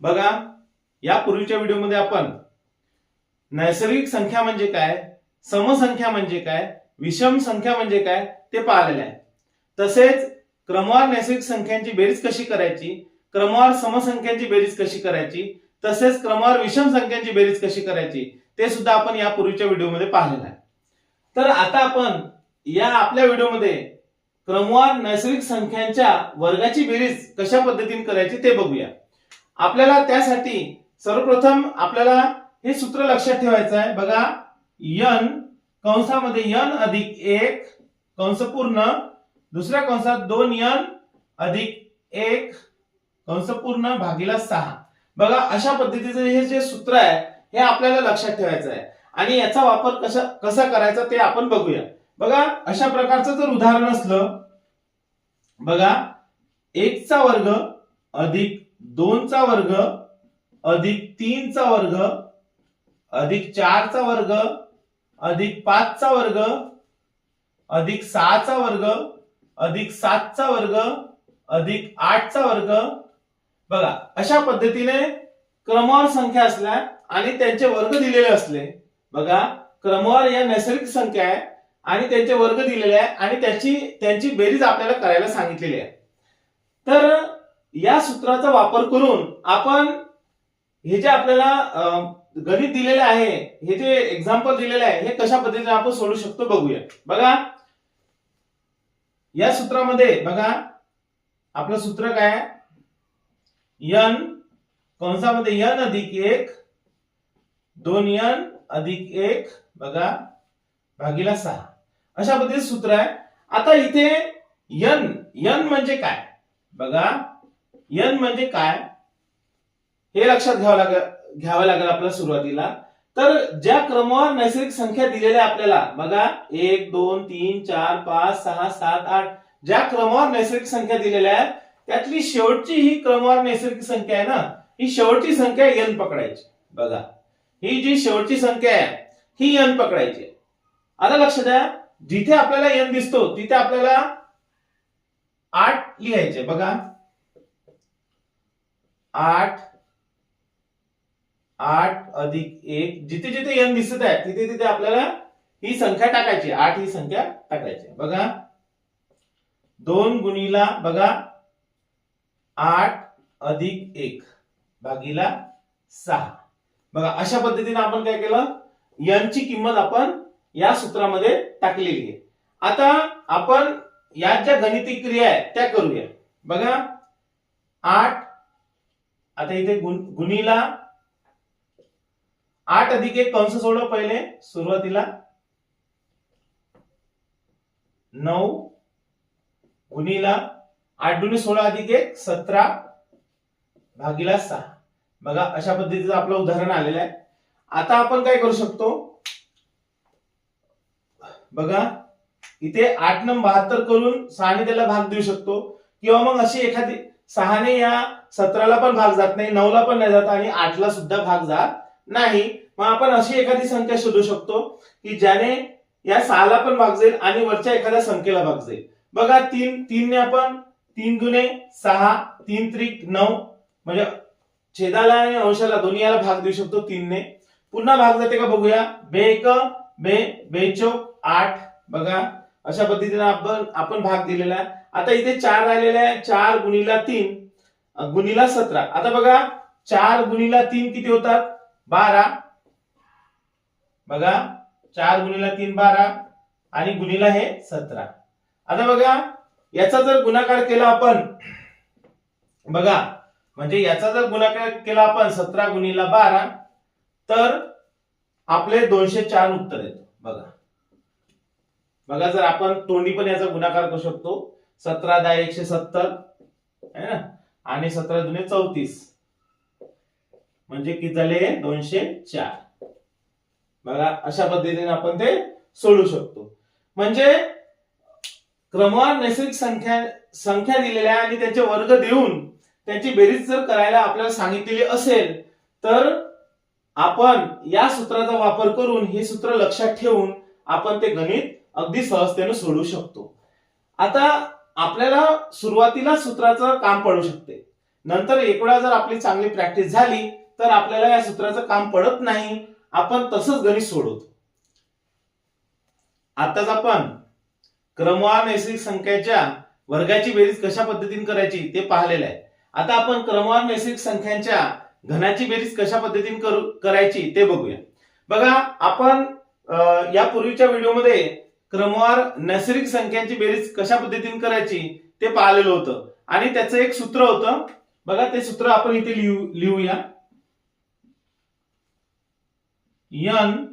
बघा या पूर्वीच्या व्हिडिओमध्ये आपण नैसर्गिक संख्या म्हणजे काय समसंख्या म्हणजे काय विषम संख्या म्हणजे काय ते पाहिलेलं आहे. तसेच क्रमवार नैसर्गिक संख्यांची बेरीज कशी करायची क्रमवार समसंख्यांची बेरीज कशी करायची तसेच क्रमवार विषम संख्यांची बेरीज कशी करायची ते सुद्धा आपण या पूर्वीच्या व्हिडिओमध्ये पाहिलेलं आहे. तर आता आपण या आपल्या व्हिडिओमध्ये क्रमवार नैसर्गिक संख्यांच्या वर्गाची बेरीज कशा पद्धतीने करायची ते बघूया. आपल्याला त्यासाठी सर्वप्रथम आपल्याला हे सूत्र लक्षात ठेवायचं आहे. बघा यन कंसामध्ये यन अधिक एक कंस पूर्ण दुसऱ्या कंसात दोन यन अधिक एक कंस पूर्ण भागीला सहा. बघा अशा पद्धतीचं हे जे सूत्र आहे हे आपल्याला लक्षात ठेवायचं आहे. आणि याचा वापर कसा कसा करायचा ते आपण बघूया. बघा अशा प्रकारचं जर उदाहरण असलं बघा एकचा वर्ग अधिक दोनचा वर्ग अधिक तीनचा वर्ग अधिक चारचा वर्ग अधिक पाचचा वर्ग अधिक सहाचा वर्ग अधिक सातचा वर्ग अधिक आठचा वर्ग. बघा अशा पद्धतीने क्रमवार संख्या असल्या आणि त्यांचे वर्ग दिलेले असले. बघा क्रमवार या नैसर्गिक संख्या आहे आणि त्यांचे वर्ग दिलेले आहे आणि त्याची त्यांची बेरीज आपल्याला करायला सांगितलेली आहे. तर या सूत्राचा वापर करून आपण हे जे आपल्याला गणित दिलेले आहे हे जे एक्झाम्पल दिलेले आहे हे कशा पद्धतीने आपण सोडू शकतो बघूया. बघा. या सूत्रामध्ये बघा. आपलं सूत्र काय यन कंसामध्ये यन अधिक एक दोन यन अधिक एक बघा. भागीला सहा. अशा पद्धतीचे सूत्र आहे. आता इथे यन यन म्हणजे काय? बघा. यन म्हणजे काय? हे लक्षात घ्यावं लागेल घ्यावं लागेल आपल्याला सुरुवातीला. तर ज्या क्रमवार नैसर्गिक संख्या दिलेल्या आपल्याला बघा एक दोन तीन चार पाच सहा सात आठ. ज्या क्रमवार नैसर्गिक संख्या दिलेल्या आहेत त्यातली शेवटची ही क्रमवार नैसर्गिक संख्या आहे ना ही शेवटची संख्या एन पकडायची. बघा. ही जी शेवटची संख्या आहे ही एन पकडायची आता लक्ष द्या जिथे आपल्याला एन दिसतो तिथे आपल्याला आठ लिहायचे बघा. आठ आठ अधिक एक जिथे जिथे एन दिसत आहे तिथे तिथे आपल्याला ही संख्या टाकायची आठ ही संख्या टाकायची बघा. दोन गुणीला बघा. आठ अधिक एक भागीला सहा. बघा अशा पद्धतीने आपण काय केलं? यांची किंमत आपण या सूत्रामध्ये टाकलेली आहे. आता आपण या ज्या गणिती क्रिया आहेत त्या करूया. बघा. आठ आता इथे गुणीला आठ अधिक एक कंस सोडव पहिले सुरुवातीला. नऊ. गुणीला आठ दुने सोळा अधिक एक सतरा. भागीला सहा. बघा अशा पद्धतीचं आपलं उदाहरण आलेलं आहे. आता आपण काय करू शकतो? बघा इथे आठ न बहात्तर करून सहाने त्याला भाग देऊ शकतो. किंवा मग अशी एखादी सहाने या सतराला पण भाग जात नाही नऊला पण नाही जात आणि आठला सुद्धा भाग जात नाही. मग आपण अशी एखादी संख्या शोधू शकतो की ज्याने या सहाला पण भाग जाईल आणि वरच्या एखाद्या संख्येला भाग जाईल. बघा तीन तीनने आपण तीन दुने सहा तीन त्रिक नऊ म्हणजे छेदाला आणि अंशाला दोन्ही याला भाग देऊ शकतो तीनने. पुन्हा भाग जाते का बघूया. बे एक बे बेचोक आठ. बघा अशा पद्धतीने आपण आपण भाग दिलेला आहे. आता इथे चार राहिलेले आहे चार गुणीला तीन गुणीला सतरा. आता बघा चार गुणीला तीन किती होतात? बारा. बघा चार गुणीला तीन बारा. आणि गुणीला हे सतरा. आता बघा याचा जर गुणाकार केला आपण बघा म्हणजे याचा जर गुणाकार केला आपण सतरा गुणीला बारा तर आपले दोनशे चार उत्तर येतो. बघा. बघा जर आपण तोंडी पण याचा गुणाकार करू शकतो. सतरा दहा एकशे सत्तर है ना? आणि सतरा जुने चौतीस. म्हणजे किती झाले? दोनशे चार. बघा अशा पद्धतीने आपण ते सोडू शकतो. म्हणजे क्रमवार नैसर्गिक संख्या संख्या दिलेल्या आणि त्याचे वर्ग देऊन त्यांची बेरीज जर करायला आपल्याला सांगितलेली असेल तर आपण या सूत्राचा वापर करून हे सूत्र लक्षात ठेवून आपण ते गणित अगदी सहजतेने सोडू शकतो. आता आपल्याला सुरुवातीला सूत्राचं काम पडू शकते. नंतर एक वेळा जर आपली चांगली प्रॅक्टिस झाली तर आपल्याला या सूत्राचं काम पडत नाही. आपण तसंच गणित सोडवतो. आताच आपण क्रमवार नैसर्गिक संख्याच्या वर्गाची बेरीज कशा पद्धतीने करायची ते पाहिलेलं आहे. आता आपण क्रमवार नैसर्गिक संख्यांच्या घनाची बेरीज कशा पद्धतीने करू करायची ते बघूया. बघा आपण अं, यापूर्वीच्या व्हिडिओमध्ये क्रमवार नैसर्गिक संख्यांची बेरीज कशा पद्धतीने करायची ते पाहिलेलं होतं. आणि त्याचं एक सूत्र होतं. बघा ते सूत्र आपण इथे लिहू लिहूया. यन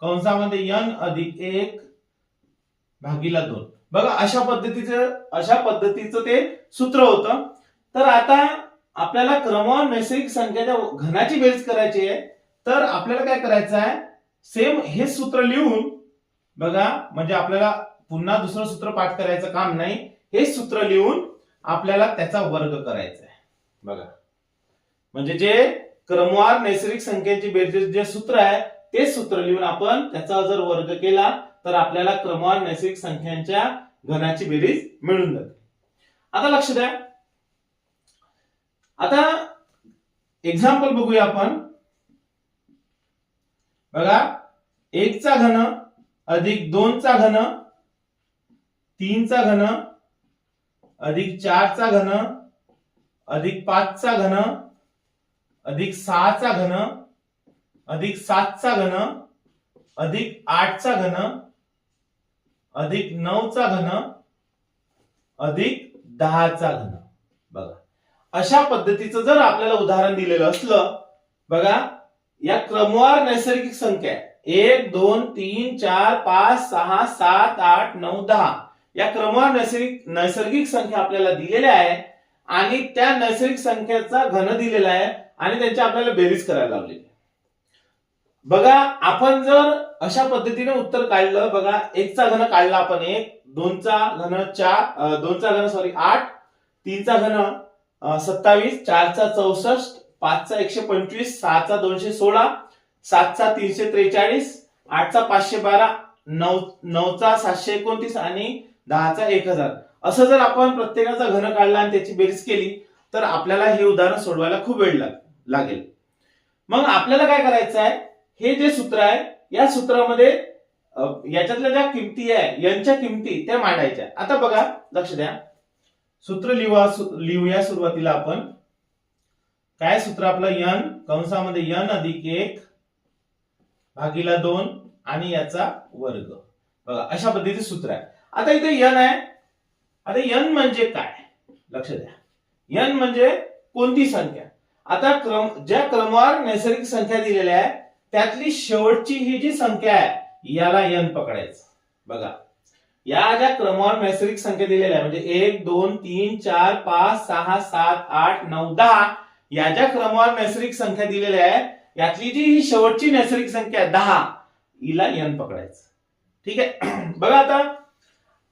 कंसामध्ये यन अधिक एक भागीला दोन. बघा अशा पद्धतीचं अशा पद्धतीचं ते सूत्र होतं. तर आता आपल्याला क्रमवार नैसर्गिक संख्याच्या घनाची बेरीज करायची आहे. तर आपल्याला काय करायचं आहे? सेम हे सूत्र लिहून बघा म्हणजे आपल्याला पुन्हा दुसरं सूत्र पाठ करायचं काम नाही. हे सूत्र लिहून आपल्याला त्याचा वर्ग करायचा आहे. बघा. म्हणजे जे क्रमवार नैसर्गिक संख्येची बेरीज जे सूत्र आहे ते सूत्र लिहून आपण त्याचा जर वर्ग केला तर आपल्याला क्रमवार नैसर्गिक संख्यांच्या घनाची बेरीज मिळून जाते. आता लक्ष द्या. आता एक्झाम्पल बघूया आपण. बघा एकचा घन अधिक दोनचा घन तीनचा घन अधिक चारचा घन अधिक पाचचा घन अधिक सहाचा घन अधिक सातचा घन अधिक आठचा घन अधिक नऊचा घन अधिक दहाचा घन. बघा. अशा पद्धतीचं जर आपल्याला उदाहरण दिलेलं असलं बघा या क्रमवार नैसर्गिक संख्या आहे. एक दोन तीन चार पाच सहा सात आठ नऊ दहा. या क्रमवार नैसर्गिक नैसर्गिक संख्या आपल्याला दिलेल्या आहे आणि त्या नैसर्गिक संख्येचा घन दिलेला आहे आणि त्यांची आपल्याला बेरीज करायला लावलेली बघा आपण जर अशा पद्धतीने उत्तर काढलं बघा एकचा घन काढला आपण एक दोनचा घन चार दोनचा घन सॉरी आठ तीनचा घन सत्तावीस चारचा चौसष्ट पाचचा एकशे पंचवीस सहाचा दोनशे सोळा सातचा तीनशे त्रेचाळीस आठचा पाचशे बारा नऊ नऊचा सातशे एकोणतीस आणि दहाचा एक हजार. असं जर आपण प्रत्येकाचा घन काढला आणि त्याची बेरीज केली तर आपल्याला हे उदाहरण सोडवायला खूप वेळ लाग- लागेल. मग आपल्याला काय करायचं आहे? हे जे सूत्र आहे या सूत्रामध्ये याच्यातल्या ज्या किमती आहे यांच्या किमती त्या मांडायच्या. आता बघा लक्ष द्या. सूत्र लिहूया लिहूया सुरुवातीला आपण. काय सूत्र आपलं? यन कंसामध्ये यन अधिक एक भागीला दोन आणि याचा वर्ग. बघा अशा पद्धतीचे सूत्र आहे. आता इथे यन आहे. आता यन म्हणजे काय? लक्ष द्या. यन म्हणजे कोणती संख्या? आता क्रम ज्या क्रमवार नैसर्गिक संख्या दिलेल्या आहे त्यातली शेवटची ही जी संख्या आहे याला यन पकडायचं. बघा. या ज्या क्रमवार नैसर्गिक संख्या दिलेल्या आहे म्हणजे एक दोन तीन चार पाच सहा सात आठ नऊ दहा या ज्या क्रमवार नैसर्गिक संख्या दिलेल्या आहे यातली जी ही शेवटची नैसर्गिक संख्या आहे दहा हिला यन पकडायचं. ठीक आहे? बघा आता.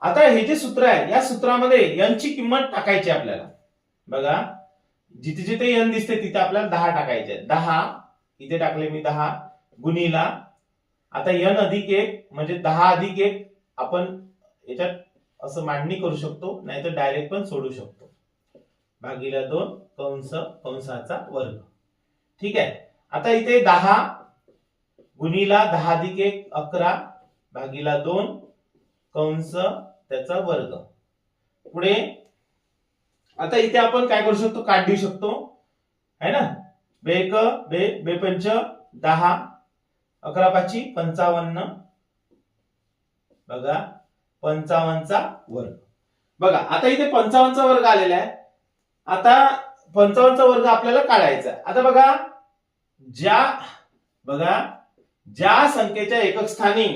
आता हे जे सूत्र आहे या सूत्रामध्ये यनची किंमत टाकायची आपल्याला. बघा. जिथे जिथे यन दिसते तिथे आपल्याला दहा टाकायचे दहा इथे टाकले मी दहा गुणीला. आता यन अधिक एक म्हणजे दहा अधिक एक आपण याच्यात असं मांडणी करू शकतो नाहीतर डायरेक्ट पण सोडू शकतो. भागीला दोन कंस कंसाचा वर्ग. ठीक आहे? आता इथे दहा गुणीला दहा अधिक एक अकरा भागीला दोन कंस त्याचा वर्ग. पुढे आता इथे आपण काय करू शकतो? काढू देऊ शकतो. है ना? बेक बे बेपंच दहा अकरा पाची पंचावन्न बघा पंचावन्नचा वर्ग. बघा आता इथे पंचावन्नचा वर्ग आलेला आहे. आता पंचावन्नचा वर्ग आपल्याला काढायचा आता बघा ज्या बघा ज्या संख्येच्या एकक स्थानी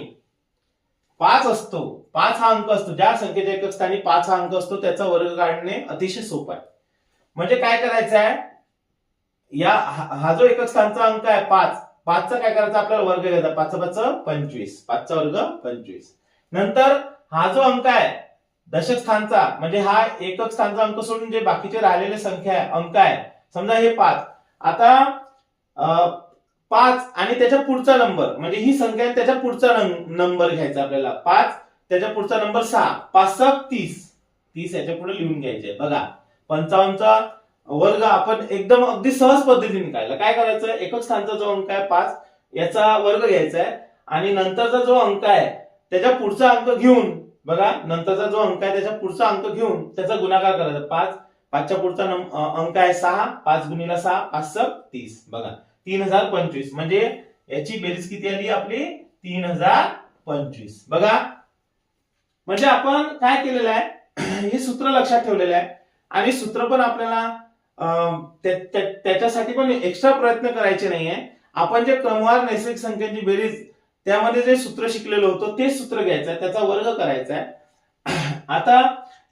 पाच असतो पाच हा अंक असतो ज्या संख्येच्या एकक स्थानी पाच हा अंक असतो त्याचा वर्ग काढणे अतिशय सोपं आहे. म्हणजे काय करायचं आहे? या हा जो एकक स्थानचा अंक आहे पाच पाचचा काय करायचा? आपल्याला वर्ग घ्यायचा पाच पाच पंचवीस पाचचा वर्ग पंचवीस. नंतर हा जो अंक आहे दशक स्थानचा म्हणजे हा एकक स्थानचा अंक सोडून जे बाकीचे राहिलेले संख्या आहे अंक आहे समजा हे पाच. आता पाच आणि त्याच्या पुढचा नंबर. म्हणजे ही संख्या आहे, त्याच्या पुढचा नंबर घ्यायचा आपल्याला. पाच त्याच्या पुढचा नंबर सहा. पाच सहा तीस. तीस याच्यापुढे लिहून घ्यायचे. बघा. पंचावन्नचा वर्ग आपण एकदम अगदी सहज पद्धतीने काढला. काय करायचं? एकच स्थानचा जो अंक आहे पाच याचा वर्ग घ्यायचा आहे. आणि नंतरचा जो अंक आहे त्याच्या पुढचा अंक घेऊन बघा नंतरचा जो अंक आहे त्याच्या पुढचा अंक घेऊन त्याचा गुणाकार करायचा. पाच पाचच्या पुढचा अंक आहे सहा. पाच गुणिला सहा पाच सक तीस. बघा. तीन हजार पंचवीस. म्हणजे याची बेरीज किती आली आपली? तीन हजार पंचवीस. बघा. म्हणजे आपण काय केलेलं आहे? हे सूत्र लक्षात ठेवलेलं आहे. आणि सूत्र पण आपल्याला अं, त्याच्यासाठी पण एक्स्ट्रा प्रयत्न करायचे नाहीये. आपण जे क्रमवार नैसर्गिक संख्यांची बेरीज त्यामध्ये जे सूत्र शिकलेलो होतो ते सूत्र घ्यायचं आहे. त्याचा वर्ग करायचा आहे. आता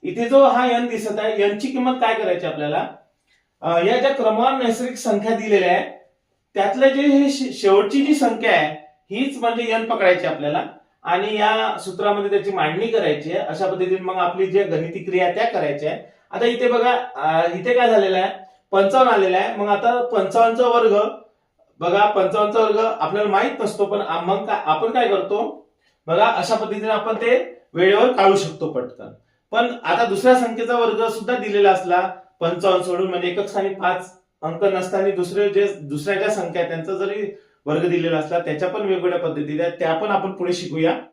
इथे जो हा यन दिसत आहे यनची किंमत काय करायची आपल्याला? या ज्या क्रमवार नैसर्गिक संख्या दिलेल्या आहे त्यातलं जे हे शेवटची जी संख्या आहे हीच म्हणजे यन पकडायची आपल्याला. आणि या सूत्रामध्ये त्याची मांडणी करायची आहे. अशा पद्धतीने मग आपली जे गणिती क्रिया त्या करायच्या आहे आता इथे बघा इथे काय झालेलं आहे? पंचावन्न आलेलं आहे. मग आता पंचावन्नचा वर्ग बघा पंचावन्नचा वर्ग आपल्याला माहीत नसतो पण मग काय आपण काय करतो? बघा अशा पद्धतीने आपण ते वेळेवर काढू शकतो पटकन. पण आता दुसऱ्या संख्येचा वर्ग सुद्धा दिलेला असला पंचावन्न सोडून म्हणजे एकक स्थानी पाच. अंक नसताना दुसरे जे दुसऱ्या ज्या संख्या आहेत त्यांचा जरी वर्ग दिलेला असला त्याच्या पण वेगवेगळ्या पद्धती त्या पण आपण पुढे शिकूया.